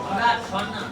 আপনার শোন না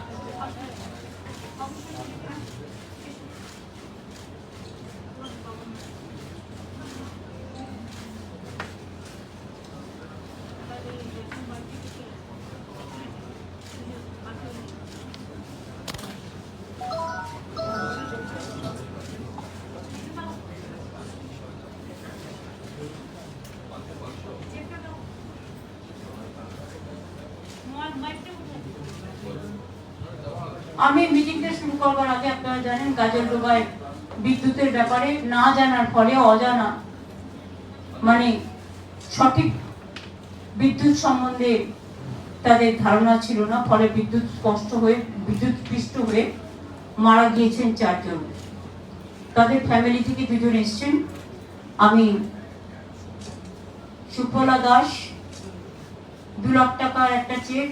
আমি মিটিংটা শুরু করবার আগে আপনারা জানেন কাজল ডোবায় বিদ্যুতের ব্যাপারে না জানার ফলে অজানা মানে সঠিক বিদ্যুৎ সম্বন্ধে তাদের ধারণা ছিল না, ফলে বিদ্যুৎ স্পষ্ট হয়ে, বিদ্যুৎ পৃষ্ঠ হয়ে মারা গিয়েছেন চারজন। তাদের ফ্যামিলি থেকে দুজন এসছেন। আমি সুফলা দাস, দু লাখ টাকার একটা চেক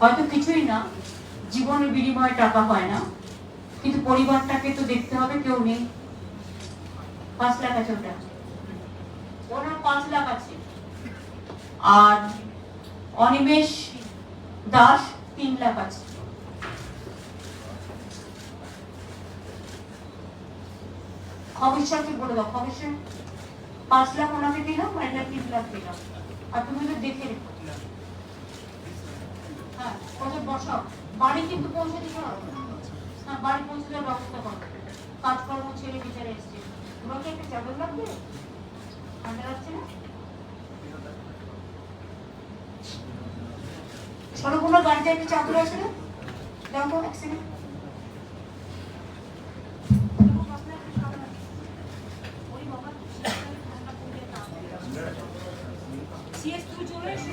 হয়তো কিছুই না, জীবনের বিনিময়ে টাকা হয় না, কিন্তু পরিবারটাকে তো দেখতে হবে কেউ নেই। পাঁচ লাখ আছে ওটা। ওনার পাঁচ লাখ আছে। আর অনিমেষ দাস তিন লাখ আছে। খবরকে বলে দাও খবরকে পাঁচ লাখ ওনাকে দিলাম আর তিন লাখ দিলাম। আর তুমি তো দেখে রেখো। হ্যাঁ ওদের বসাও বাড়ি কিন্তু পৌঁছে দিতে হবে। হ্যাঁ বাড়ি পৌঁছে দেওয়ার ব্যবস্থা করো। কাজকর্ম ছেড়ে বিচারে এসছে। তোমাকে একটা চাদর লাগবে? ঠান্ডা লাগছে না? সরগুলো গাড়িতে একটা চাদর আছে না? দাও তো, এক সিএস তুমি চলে এসো